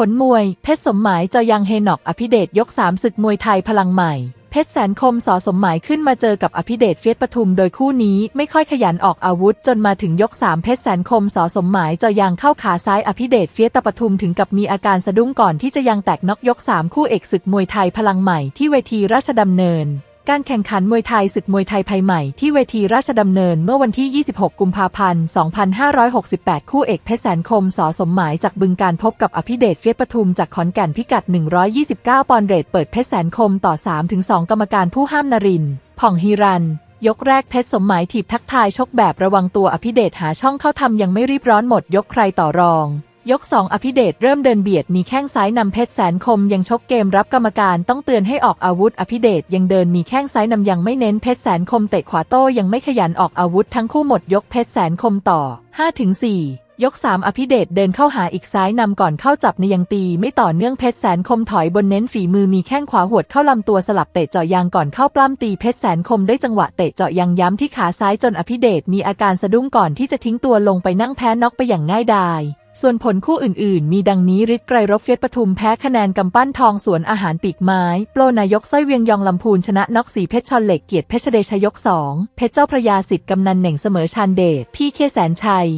ผลมวย เพชรสมหมายจอยังเฮนอกอภิเดชยกสามศึกมวยไทยพลังใหม่ เพชรแสนคมสอสมหมายขึ้นมาเจอกับอภิเดชเฟียสปทุมโดยคู่นี้ไม่ค่อยขยันออกอาวุธ จนมาถึงยกสามเพชรแสนคมสอสมหมายจอยังเข้าขาซ้ายอภิเดชเฟียสตปทุมถึงกับมีอาการสะดุ้งก่อนที่จะยังแตกน็อกยกสามคู่เอกศึกมวยไทยพลังใหม่ที่เวทีราชดำเนิน การแข่งขันมวยไทยศึกมวยไทยไทยใหม่ที่เวทีราชดำเนินเมื่อวันที่ 26 กุมภาพันธ์ 2568 คู่เอกเพชรแสนคมสอสมหมายจากบึงการพบกับอภิเดชเฟียปทุมจากขอนแก่นพิกัด 129 ปอนด์เรทเปิดเพชรแสนคมต่อ 3-2 กรรมการผู้ห้ามนรินผ่องฮีรันยกแรกเพชรสมหมายถีบทักทายชกแบบระวังตัวอภิเดชหาช่องเข้าทำยังไม่รีบร้อนหมดยกใครต่อรอง ยก 2 อภิเดชเริ่มเดินเบียดมีแข้งซ้ายนำเพชรแสนคมยังชกเกมรับกรรมการต้องเตือนให้ออกอาวุธ อภิเดชยังเดินมีแข้งซ้ายนำยังไม่เน้นเพชรแสนคมเตะขวาโต้ยังไม่ขยันออกอาวุธทั้งคู่หมดยกเพชรแสนคมต่อ 5-4 ยก 3 อภิเดชเดินเข้าหาอีกซ้ายนำก่อนเข้าจับในยังตีไม่ต่อเนื่องเพชรแสนคมถอยบนเน้นฝีมือมีแข้งขวาหวดเข้าลำตัวสลับเตะเจาะยางก่อนเข้าปล้ำตีเพชรแสนคมได้จังหวะเตะเจาะยางย้ำที่ขาซ้ายจนอภิเดชมีอาการสะดุ้งก่อนที่จะทิ้งตัวลงไปนั่งแพ้น็อกไปอย่างง่ายดาย ส่วนผลคู่อื่นๆ มีดังนี้ฤทธิ์ไกรรบเฟียสปทุมแพ้คะแนนกำปั้นทองสวนอาหารปีกไม้ โปรนายกสร้อยเวียงยองลำพูนชนะน็อกสีเพชรชอนเหล็กเกียรติเพชรเดชยกสองเพชรเจ้าพระยาสิทธิ์กำนันเหน่งเสมอชานเดชพี่เคแสนชัย